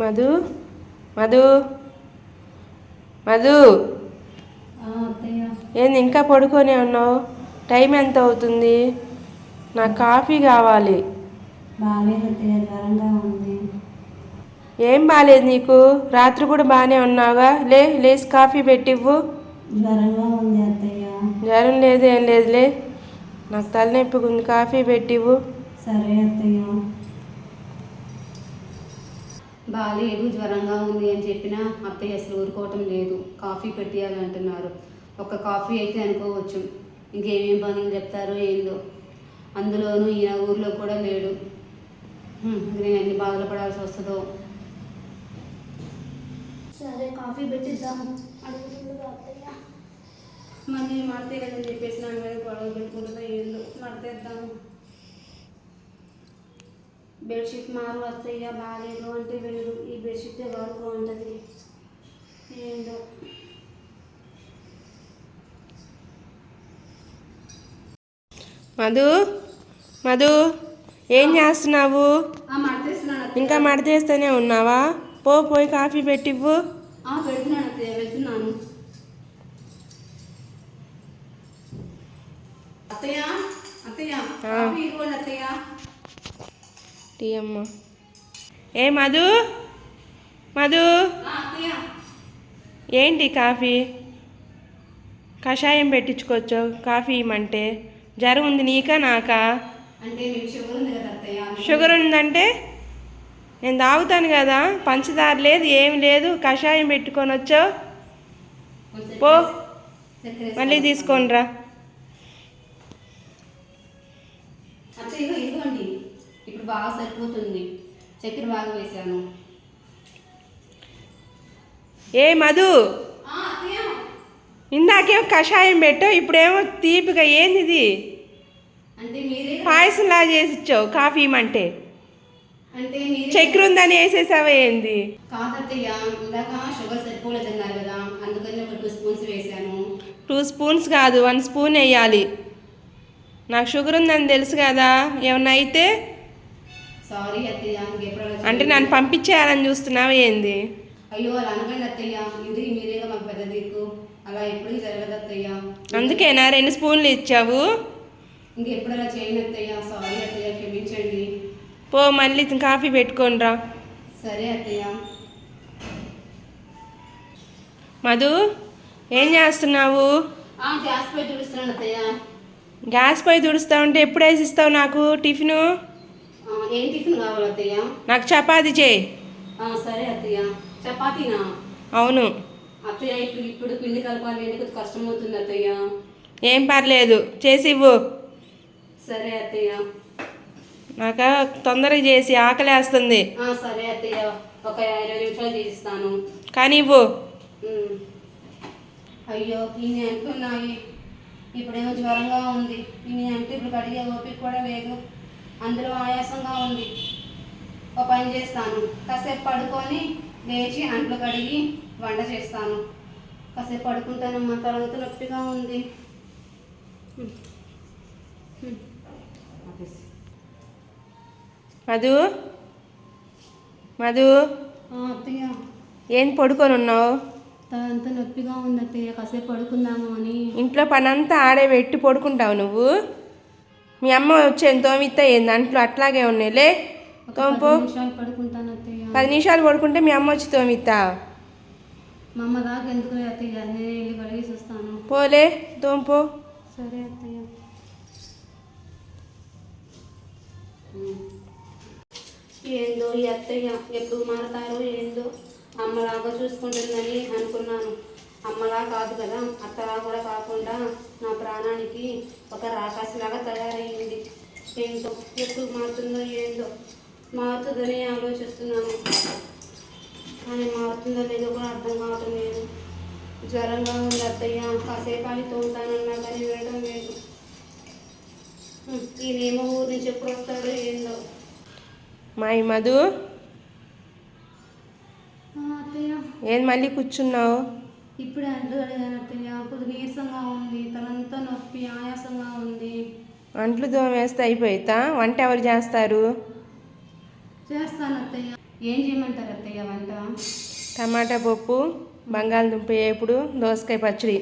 మధు మధు మధు. ఏంది ఇంకా పడుకొని ఉన్నావు? టైం ఎంత అవుతుంది? నాకు కాఫీ కావాలి. ఏం బాగాలేదు నీకు? రాత్రి కూడా బాగానే ఉన్నావుగా? లే లేచి కాఫీ పెట్టివ్వు. జ్వరం లేదు ఏం లేదులే. నాకు తలనొప్పిగా ఉంది కాఫీ పెట్టివ్వు. సరే అత్తయ్య. బాగాలేదు జ్వరంగా ఉంది అని చెప్పినా అత్తయ్య అసలు ఊరుకోవటం లేదు. కాఫీ పెట్టియాలంటున్నారు. ఒక కాఫీ అయితే అనుకోవచ్చు. ఇంకేమేం పనులు చెప్తారో ఏందో. అందులోనూ ఈయన ఊర్లో కూడా లేడు. నేను ఎన్ని బాధలు పడాల్సి వస్తుందో. సరే కాఫీ పెట్టిద్దాము అత్తయ్య. మళ్ళీ మడతే కదని చెప్పేసి నా మీద గొడవ పెట్టుకుంటుందో ఏందో. మడతేద్దాము బెడ్షీట్ మారు అత్తయ్య బాగాలేదు అంటే వెళ్ళదు ఈ బెడ్షీట్ వరకు ఉంటుంది ఏందో. మధు మధు ఏం చేస్తున్నావు. ఇంకా మడతేస్తూనే ఉన్నావా? పో పోయి కాఫీ పెట్టివ్వు. అత్తయ్య అత్తయ్య. అత్తయ్య కాఫీ ఇవ్వండి అత్తయ్య టీ అమ్మ. ఏ మధు? మధు? ఏంటి కాఫీ? కషాయం పెట్టించుకోవచ్చు కాఫీ ఇమ్మంటే. జ్వరం ఉంది నీకా నాకా? షుగర్ ఉందంటే? నేను తాగుతాను కదా పంచదార లేదు ఏం లేదు కషాయం పెట్టుకొని వచ్చావు. పో. మళ్ళీ తీసుకొని రా బాగా సరిపోతుంది. చక్కెర బాగా వేసాను. ఏ మధు? ఇందాకేమో కషాయం పెట్టావు ఇప్పుడేమో తీపిగా ఏంది ఇది పాయసంలా చేసి ఇచ్చావు కాఫీ ఇమ్మంటే. చక్కెర ఉందని వేసేసావా ఏంది? కాదత్తయ్య ఇందాక షుగర్ సరిపోలేదన్నారు కదా అందుకని ఒక టూ స్పూన్స్ వేసాను. టూ స్పూన్స్ కాదు వన్ స్పూన్ వేయాలి. నాకు షుగర్ ఉందని తెలుసు కదా ఏమన్నా అయితే సారీ అత్తయ్య ఇంకెప్పుడు అలా అంటే. నన్ను పంపించేయాలని చూస్తున్నావా ఏంది? అయ్యో అలా అనకండి అత్తయ్య. ఇంటికి మీరేగా మాకు పెద్ద దిక్కు? అలా ఎప్పుడు జరగదు అత్తయ్య. అందుకేనా రెండు స్పూన్లు ఇచ్చావు. ఇంకెప్పుడు అలా చేయను అత్తయ్య. సారీ అత్తయ్య క్షమించండి. పో మళ్ళీ కాఫీ పెట్టుకొని రా. సరే అత్తయ్య. మధు ఏం చేస్తున్నావు? గ్యాస్ పై చూపిస్తున్నాను అత్తయ్య. గ్యాస్ పై తుడుస్తా ఉంటే ఎప్పుడు వేసి ఇస్తావు నాకు టిఫిను? ఏం టిఫిన్ కావాలి అత్తయ్య? నాకు చపాతి చేయి. సరే అత్తయ్య. చపాతీనా? అవును. అత్తయ్య ఇప్పుడు ఇప్పుడు పిండి కలపాలి అంటే కొంచెం కష్టం అవుతుంది అత్తయ్య. ఏం పర్లేదు. చేసి ఇవ్వు. సరే అత్తయ్య. నాకు తొందరగా చేసి ఆకలేస్తుంది. ఆ, సరే అత్తయ్య. ఒక ఇరవై నిమిషాలు చేసిస్తాను. కానీ ఇవ్వు. అయ్యో ఇన్ని అంటున్నాయి. ఇప్పుడేమో జ్వరంగా ఉంది. ఇన్ని అంటే ఇప్పుడు కడిగే ఓపిక కూడా లేదు. అందులో ఆయాసంగా ఉంది. ఒక పని చేస్తాను. కాసేపు పడుకొని లేచి అంట్లు కడిగి వంట చేస్తాను. కాసేపు పడుకుంటానమ్మా తలంతా నొప్పిగా ఉంది. మధు? మధు? అత్తయ్య. ఏం పడుకొని ఉన్నావు? తలంతా నొప్పిగా ఉంది అత్తయ్య. కాసేపు పడుకుందాము అని. ఇంట్లో పనంతా ఆడే పెట్టి పడుకుంటావు నువ్వు? మీ అమ్మ వచ్చేది తోమిత్తా ఏంది అంట్లో అట్లాగే ఉన్నాయి లే ఒక తోంపు పది నిమిషాలు పడుకుంటాను అత్తయ్య. పది నిమిషాలు పడుకుంటే మీ అమ్మ వచ్చి తోమిత్తా? దాకా ఎందుకు అత్తయ్య? నేను వెళ్ళి కడిగేసి వస్తాను. పోలే తోంపు సరే అత్తయ్య. ఏందో ఈ అత్తయ్య ఎప్పుడు మారతారో ఏందో అమ్మలాగా చూసుకుంటుందని అనుకున్నాను. అమ్మలా కాదు కదా అత్తలా కూడా కాకుండా నా ప్రాణానికి ఒక రాకాసిలాగా తయారయ్యింది ఏంటో ఎప్పుడు మారుతుందో ఏందో మారుతుందని ఆలోచిస్తున్నాను. కానీ మారుతుందో లేదో కూడా అర్థం కావటం లేదు. జ్వరంగా ఉంది అత్తయ్య కాసేపు అని తోముతానన్నా కానీ వినడం లేదు. ఈయనేమో ఊరు నుంచి ఎప్పుడు వస్తాడో ఏందో. మా ఈ మధు ఏం మళ్ళీ కూర్చున్నావు? ఇప్పుడే అంట్లు అత్తయ్య కొద్ది నీరసంగా ఉంది తలంతా నొప్పి ఆయాసంగా ఉంది. అంట్లు దోమేస్తే అయిపోయితా వంట ఎవరు చేస్తారు? చేస్తాను అత్తయ్య ఏం చేయమంటారు అత్తయ్య వంట? టమాటా పప్పు బంగాళదుంప వేపుడు దోసకాయ పచ్చడి.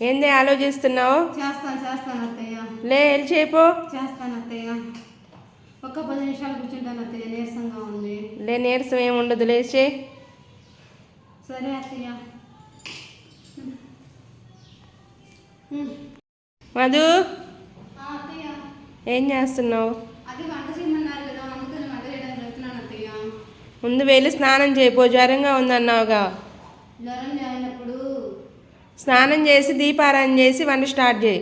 ఏంది ఆలోచిస్తున్నావు? చేస్తాను చేస్తాను అత్తయ్య లే వెళ్ళి చేపో. చేస్తాను అత్తయ్య ఒక్క పది నిమిషాలు కూర్చుంటాను అత్తయ్య నీరసంగా ఉంది. లే నీరసం ఏమి ఉండదు లేచే. సరే అత్తయ్య. మధు ఏం చేస్తున్నావు? ముందు వెళ్ళి స్నానం చేయపో జ్వరంగా ఉందన్నావుగా. స్నానం చేసి దీపారాయణ చేసి వంట స్టార్ట్ చేయి.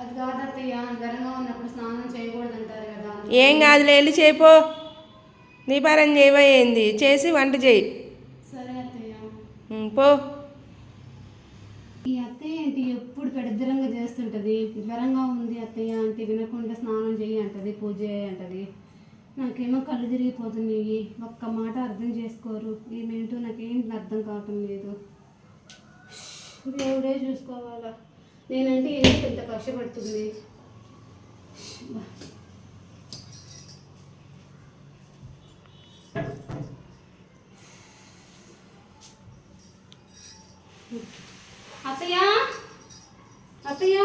అది కాదు అత్తయ్య జ్వరంగా ఉన్నప్పుడు స్నానం చేయకూడదు అంటారు కదా ఏం కాదులే వెళ్ళి చేపో దీపారాయణ చేయబోయేంది చేసి వంట చేయి. పో. ఈ అత్తయ్య ఏంటి? ఎప్పుడు పెడద్దరంగా చేస్తుంటది. జ్వరంగా ఉంది అత్తయ్య అంటే వినకుండా స్నానం చేయి అంటది పూజ చేయి అంటది. నాకేమో కళ్ళు తిరిగిపోతున్నాయి. ఒక్క మాట అర్థం చేసుకోరు. ఏమేంటో నాకేం అర్థం కావటం లేదు. దేవుడే చూసుకోవాలా? నేనంటే ఏం పెద్ద కష్టపడుతుంది. అత్తయ్య? అత్తయ్య?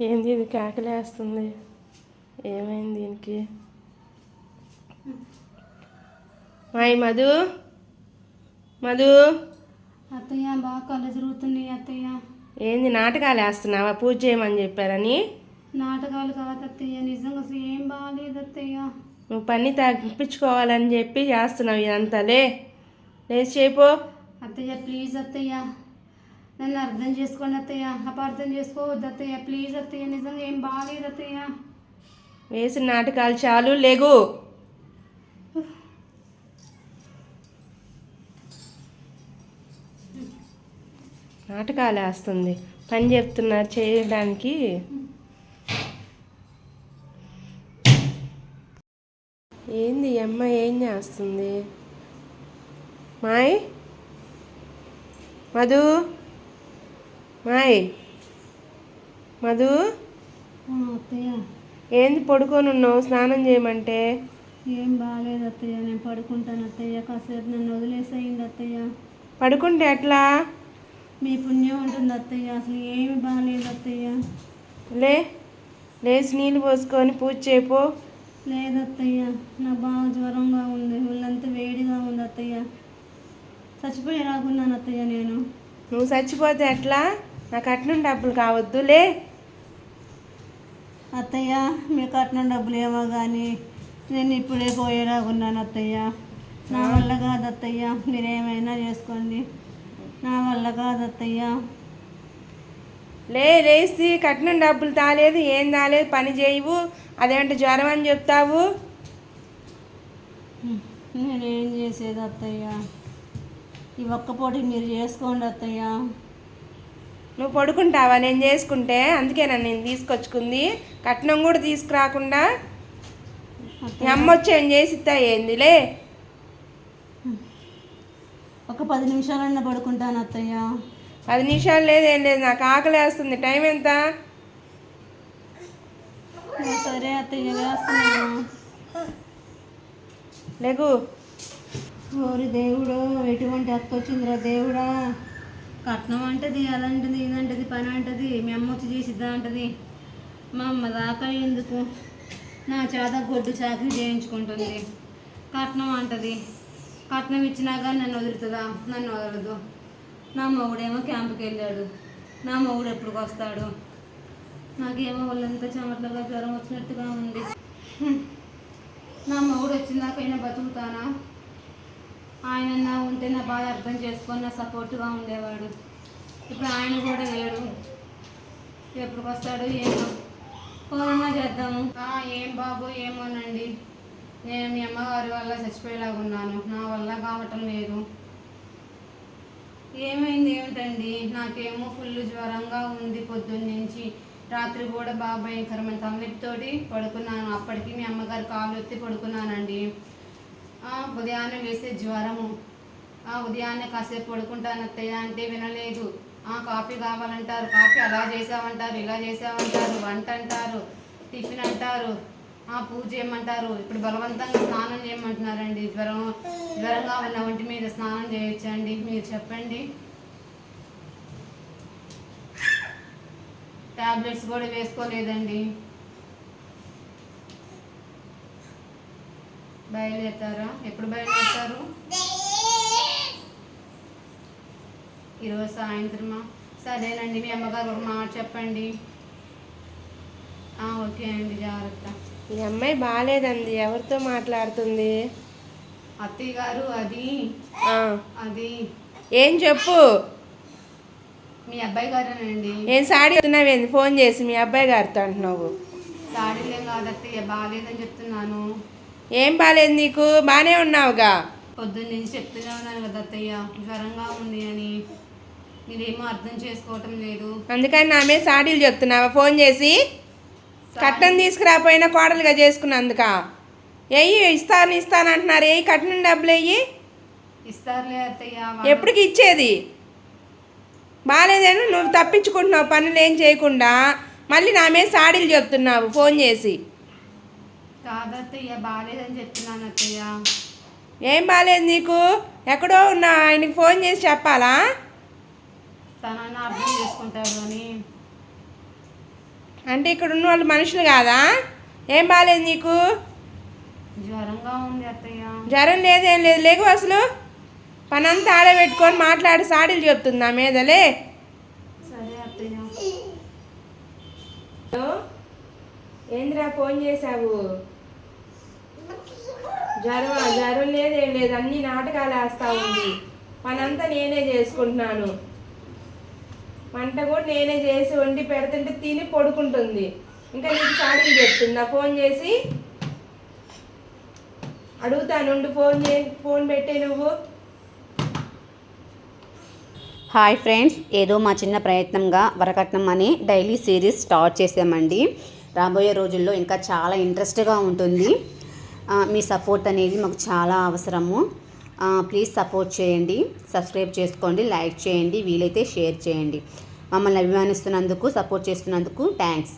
ఏంది ఇది కేకలేస్తుంది. ఏమైంది దీనికి? మాయ్ మధు. మధు. అత్తయ్య బాగా కళ్ళు తిరుగుతున్నాయి అత్తయ్య. ఏంది నాటకాలు వేస్తున్నావా? పూజ చేయమని చెప్పారని? నాటకాలు కాదు అత్తయ్య నిజంగా అసలు ఏం బాగాలేదు అత్తయ్య. నువ్వు పని తగ్గించుకోవాలని చెప్పి చేస్తున్నావు ఇదంతా లే. లేచి చేపో అత్తయ్య ప్లీజ్ అత్తయ్య. నన్ను అర్థం చేసుకోండి అత్తయ్య. అపార్థం చేసుకోవద్దు అత్తయ్య. ప్లీజ్ అత్తయ్య నిజంగా ఏం బాగాలేదు అత్తయ్య. వేసిన నాటకాలు చాలు. లేగు. నాటకాలు వేస్తుంది. పని చెప్తున్నారు చేయడానికి. ఏంది అమ్మ ఏం చేస్తుంది? మాయ్? మధు? మాయ్. మధు. ఏంది పడుకొని ఉన్నావు? స్నానం చేయమంటే? ఏం బాగాలేదు అత్తయ్య నేను పడుకుంటాను అత్తయ్య. కాసేపు నన్ను వదిలేసేయండి అత్తయ్య. పడుకుంటే ఎట్లా? మీ పుణ్యం ఉంటుంది అత్తయ్య అసలు ఏమి బాగాలేదు అత్తయ్య. లే లేచి నీళ్ళు పోసుకొని పూజ చేయపో. లేదు అత్తయ్య నా బాగా జ్వరంగా ఉంది ఒళ్ళంతా వేడిగా ఉంది అత్తయ్య. చచ్చిపోయేలాగున్నాను అత్తయ్య నేను. నువ్వు చచ్చిపోతే ఎట్లా? నాకు అట్నుండి డబ్బులు కావద్దు లే. అత్తయ్య మీ కట్నం డబ్బులు ఏమో కానీ నేను ఇప్పుడే పోయేలాగున్నాను అత్తయ్య. నా వల్ల కాదు అత్తయ్య మీరేమైనా చేసుకోండి. నా వల్ల కాదు అత్తయ్య. లే లేచి కట్నం డబ్బులు తాలేదు ఏం తాలేదు పని చేయవు. అదేంటి జ్వరం అని చెప్తావు? నేనేం చేసేది అత్తయ్య? ఈ ఒక్క పూట మీరు చేసుకోండి అత్తయ్య. నువ్వు పడుకుంటావా? నేను చేసుకుంటే. అందుకే నన్ను నేను తీసుకొచ్చుకుంది. కట్నం కూడా తీసుకురాకుండా మీ అమ్మ వచ్చి ఏం చేసిద్దా ఏందిలే? ఒక పది నిమిషాలన్నా పడుకుంటాను అత్తయ్య. పది నిమిషాలు లేదు ఏం లేదు. నాకు ఆకలి వేస్తుంది. టైం ఎంత? సరే అత్తయ్య వేస్తున్నాను లేగు. ఓరి దేవుడు ఎటువంటి అత్త వచ్చిందిరా దేవుడా? కట్నం అంటది అదంటది ఇదంటది పని అంటది మీ అమ్మ వచ్చి చేసిద్దా అంటది. మా అమ్మ దాకా ఎందుకు? నా చేత గొడ్డు చాకరీ చేయించుకుంటుంది. కట్నం అంటది. కట్నం ఇచ్చినాక నన్ను వదులుతుందా? నన్ను వదలదు. నా మొగుడేమో క్యాంపుకి వెళ్ళాడు. నా మొగుడు ఎప్పుడు వస్తాడు? నాకేమో వాళ్ళంతా చెమటలుగా జ్వరం వచ్చినట్టుగా ఉంది. నా మొగుడు వచ్చిందాకైనా బతుకుతానా? ఆయన ఉంటే నా బాధ అర్థం చేసుకొని నా సపోర్ట్గా ఉండేవాడు. ఇప్పుడు ఆయన కూడా లేడు. ఎప్పుడు వస్తాడు ఏమో. ఫోన్ చేద్దాము. ఏం బాబు ఏమోనండి. నేను మీ అమ్మగారి వల్ల చచ్చిపోయేలాగా ఉన్నాను. నా వల్ల కావటం లేదు. ఏమైంది ఏమిటండి? నాకేమో ఫుల్ జ్వరంగా ఉంది పొద్దున్న నుంచి. రాత్రి కూడా బాగా భయంకరమైన తలనొప్పితోటి పడుకున్నాను. అప్పటికి మీ అమ్మగారు కాలు ఎత్తి పడుకున్నానండి. ఉదయాన్నే లేస్తే జ్వరము. ఆ, ఉదయాన్నే కాసేపు పడుకుంటాను అత్తయ్య అంటే వినలేదు. ఆ, కాఫీ కావాలంటారు కాఫీ అలా చేసామంటారు ఇలా చేసామంటారు వంట అంటారు టిఫిన్ అంటారు ఆ పూజ చేయమంటారు ఇప్పుడు బలవంతంగా స్నానం చేయమంటున్నారండి. జ్వరం జ్వరంగా ఉన్న ఒంటి మీద స్నానం చేయొచ్చండి. మీరు చెప్పండి. టాబ్లెట్స్ కూడా వేసుకోలేదండి. బయలుదేరుతారా? ఎప్పుడు బయలుదేరుతారు? ఈరోజు సాయంత్రమా? సరేనండి మీ అమ్మగారు ఒక మాట చెప్పండి. ఓకే అండి జాగ్రత్త. ఈ అమ్మాయి బాగాలేదండి ఎవరితో మాట్లాడుతుంది? అత్తయ్య గారు అది అది. ఏం చెప్పు? మీ అబ్బాయి గారేనండి. ఏం సాడీ చెప్తున్నావేంది ఫోన్ చేసి మీ అబ్బాయి గారితో అంటున్నావు. సాడీలేం కాదు అత్తయ్య బాగాలేదని చెప్తున్నాను. ఏం బాగాలేదు నీకు? బాగానే ఉన్నావుగా. పొద్దున్న నుంచి చెప్తూనే ఉన్నాను కదా అత్తయ్య. జ్వరంగా ఉంది అని. మీరేమో అర్థం చేసుకోవటం లేదు. అందుకని నా మీద సాడీలు చెప్తున్నావా? ఫోన్ చేసి? కట్నం తీసుకురాపోయినా కోడలుగా చేసుకున్నందుక. ఎయ్యి ఇస్తాను ఇస్తాను అంటున్నారు. ఏ కట్నం డబ్బులు వెయ్యి ఇస్తారులే అత్తయ్య ఎప్పటికి ఇచ్చేది? బాగాలేదని నువ్వు తప్పించుకుంటున్నావు పనులు ఏం చేయకుండా. మళ్ళీ నా మీద సాడీలు చెప్తున్నావు ఫోన్ చేసి. కాదు అత్తయ్య బాగాలేదని చెప్తున్నాను అత్తయ్య ఏం బాగాలేదు నీకు? ఎక్కడో ఉన్న ఆయనకి ఫోన్ చేసి చెప్పాలా? అర్థం చేసుకుంటాడు అని అంటే ఇక్కడ ఉన్న వాళ్ళు మనుషులు కాదా? ఏం బాగాలేదు నీకు? జ్వరంగా ఉంది అత్తయ్య. జ్వరం లేదేం లేదు. లేకు అసలు. పనంతా ఆడబెట్టుకొని మాట్లాడి సాడీలు చెప్తుంది నా మీదలే? సరే అత్తయ్య. ఏంద్రా ఫోన్ చేశావు? జ్వరం జ్వరం లేదేం లేదు. అన్ని నాటకాలు వేస్తా ఉంది. పనంతా నేనే చేసుకుంటున్నాను. వంట కూడా నేనే చేసి వండి పెడుతుంటే తిని పడుకుంటుంది. ఇంకా నీకు సాడీలు చెప్తుందా ఫోన్ చేసి అడుగుతానుండు ఫోన్ చే ఫోన్ పెట్టే నువ్వు. హాయ్ ఫ్రెండ్స్ ఏదో మా చిన్న ప్రయత్నంగా వరకట్నం అని డైలీ సిరీస్ స్టార్ట్ చేసామండి. రాబోయే రోజుల్లో ఇంకా చాలా ఇంట్రెస్ట్గా ఉంటుంది. మీ సపోర్ట్ అనేది మాకు చాలా అవసరము. ప్లీజ్ సపోర్ట్ చేయండి. సబ్స్క్రైబ్ చేసుకోండి లైక్ చేయండి వీలైతే షేర్ చేయండి. మమ్మల్ని అభిమానిస్తున్నందుకు సపోర్ట్ చేస్తున్నందుకు థ్యాంక్స్